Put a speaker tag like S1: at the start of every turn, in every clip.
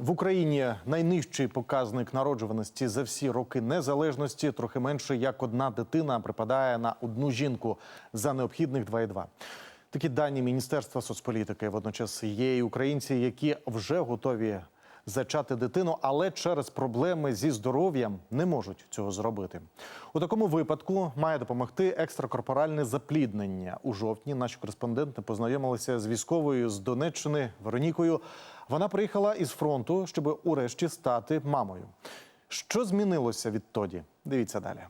S1: В Україні найнижчий показник народжуваності за всі роки незалежності. Трохи менше як одна дитина припадає на одну жінку за необхідних 2,2. Такі дані Міністерства соцполітики. Водночас є і українці, які вже готові зачати дитину, але через проблеми зі здоров'ям не можуть цього зробити. У такому випадку має допомогти екстракорпоральне запліднення. У жовтні наші кореспонденти познайомилися з військовою з Донеччини Веронікою. Вона приїхала із фронту, щоб урешті стати мамою. Що змінилося відтоді? Дивіться далі.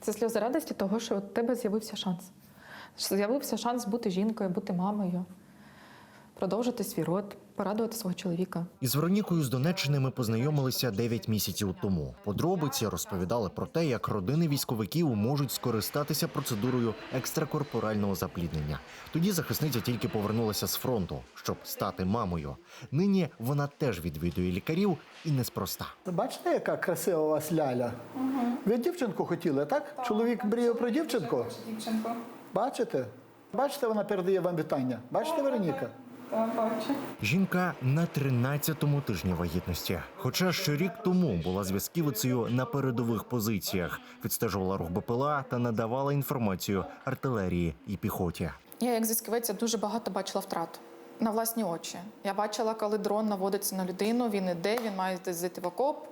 S2: Це сльози радості того, що у тебе з'явився шанс. З'явився шанс бути жінкою, бути мамою, продовжити свій род, порадувати свого чоловіка.
S3: Із Веронікою з Донеччини ми познайомилися 9 місяців тому. Подробиці розповідали про те, як родини військовиків можуть скористатися процедурою екстракорпорального запліднення. Тоді захисниця тільки повернулася з фронту, щоб стати мамою. Нині вона теж відвідує лікарів і неспроста.
S4: Бачите, яка красива у вас ляля? Ви дівчинку хотіли, так? Чоловік мріяв про дівчинку?
S2: Дівчинко,
S4: Бачите? Бачите, вона передає вам вітання. Бачите, Вероніка?
S2: Бачу.
S3: Жінка на 13-му тижні вагітності. Хоча ще рік тому була зв'язківицею на передових позиціях, відстежувала рух БПЛА та надавала інформацію артилерії і піхоті.
S2: Я, як зв'язківиця дуже багато бачила втрат на власні очі. Я бачила, коли дрон наводиться на людину, він іде, він має десь зайти в окоп,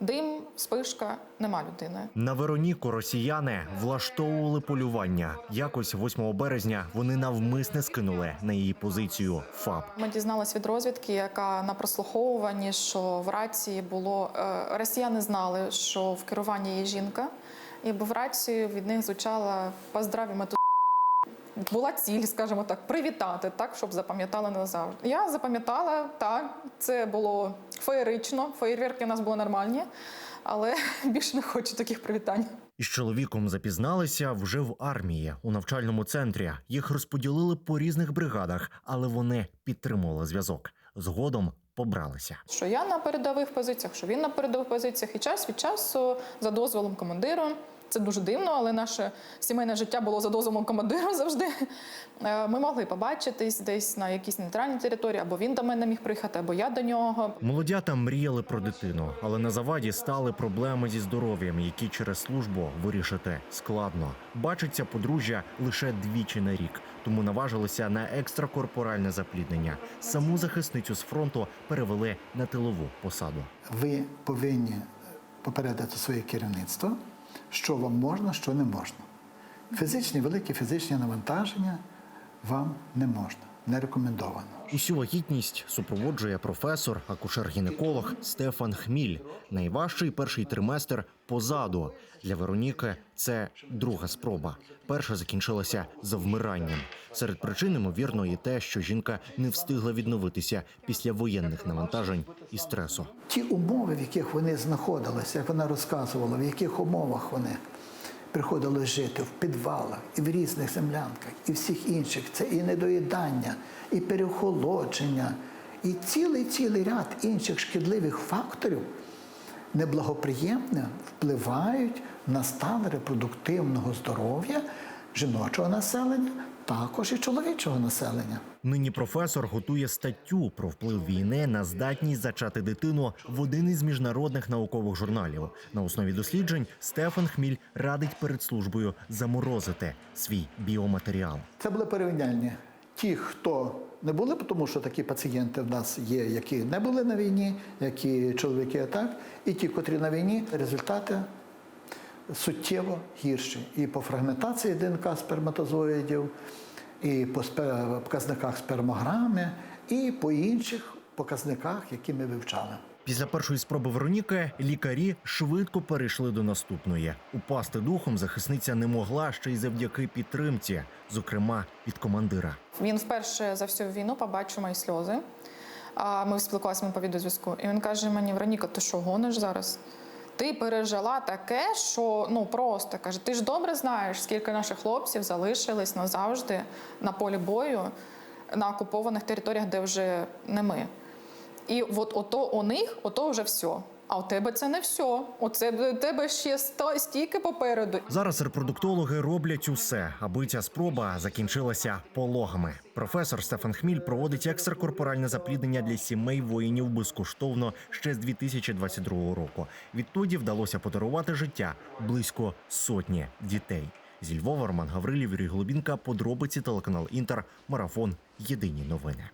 S2: дим, спишка, нема людини.
S3: На Вероніку росіяни влаштовували полювання. Якось 8 березня вони навмисне скинули на її позицію ФАБ.
S2: Ми дізналися від розвідки, яка на прослуховуванні, що в рації було е, росіяни знали, що в керуванні є жінка, і в рацію від них звучала поздравімо ту була ціль, скажімо так, привітати, так щоб запам'ятали назавжди. Я запам'ятала так, це було феєрично. Феєрверки у нас були нормальні, але більше не хочу таких привітань.
S3: Із чоловіком запізналися вже в армії у навчальному центрі. Їх розподілили по різних бригадах, але вони підтримували зв'язок. Згодом побралися.
S2: Що я на передових позиціях, що він на передових позиціях, і час від часу за дозволом командиру. Це дуже дивно, але наше сімейне життя було за дозволом командира завжди. Е, Ми могли побачитись десь на якійсь нейтральній території, або він до мене міг приїхати, або я до нього.
S3: Молодята мріяли про дитину, але на заваді стали проблеми зі здоров'ям, які через службу вирішити складно. Бачиться подружжя лише двічі на рік, тому наважилися на екстракорпоральне запліднення. Саму захисницю з фронту перевели на тилову посаду.
S4: Ви повинні попередити своє керівництво, що вам можна, що не можна. Фізичні, великі фізичні навантаження вам не можна, не рекомендовано.
S3: Усю вагітність супроводжує професор, акушер-гінеколог Стефан Хміль. Найважчий перший триместр позаду. Для Вероніки це друга спроба. Перша закінчилася завмиранням. Серед причин, ймовірно, і те, що жінка не встигла відновитися після воєнних навантажень і стресу.
S4: Ті умови, в яких вони знаходилися, як вона розказувала, в яких умовах вони приходили жити в підвалах і в різних землянках, і всіх інших, це і недоїдання, і переохолодження, і цілий цілий ряд інших шкідливих факторів неблагоприємно впливають на стан репродуктивного здоров'я жіночого населення, також і чоловічого населення.
S3: Нині професор готує статтю про вплив війни на здатність зачати дитину в один із міжнародних наукових журналів. На основі досліджень Стефан Хміль радить перед службою заморозити свій біоматеріал.
S4: Це були порівняльні. Ті, хто не були, тому що такі пацієнти в нас є, які не були на війні, які чоловіки так, і ті, котрі на війні, результати суттєво гірші. І по фрагментації ДНК сперматозоїдів, і по показниках спермограми, і по інших показниках, які ми вивчали.
S3: Після першої спроби Вероніки лікарі швидко перейшли до наступної. Упасти духом захисниця не могла ще й завдяки підтримці, зокрема від командира.
S2: Він вперше за всю війну побачив мої сльози. А ми спілкувалися ми по відеозв'язку. І він каже мені: Вероніка, ти що гониш зараз? Ти пережила таке, що ну просто каже, ти ж добре знаєш, скільки наших хлопців залишились назавжди на полі бою на окупованих територіях, де вже не ми. І от ото у них, ото вже все. А у тебе це не все. Оце у тебе ще ста- стільки попереду.
S3: Зараз репродуктологи роблять усе, аби ця спроба закінчилася пологами. Професор Стефан Хміль проводить екстракорпоральне запліднення для сімей воїнів безкоштовно ще з 2022 року. Відтоді вдалося подарувати життя близько сотні дітей. Зі Львова Роман Гаврилів, Юрій Голубінка, подробиці телеканал Інтер, марафон. Єдині новини.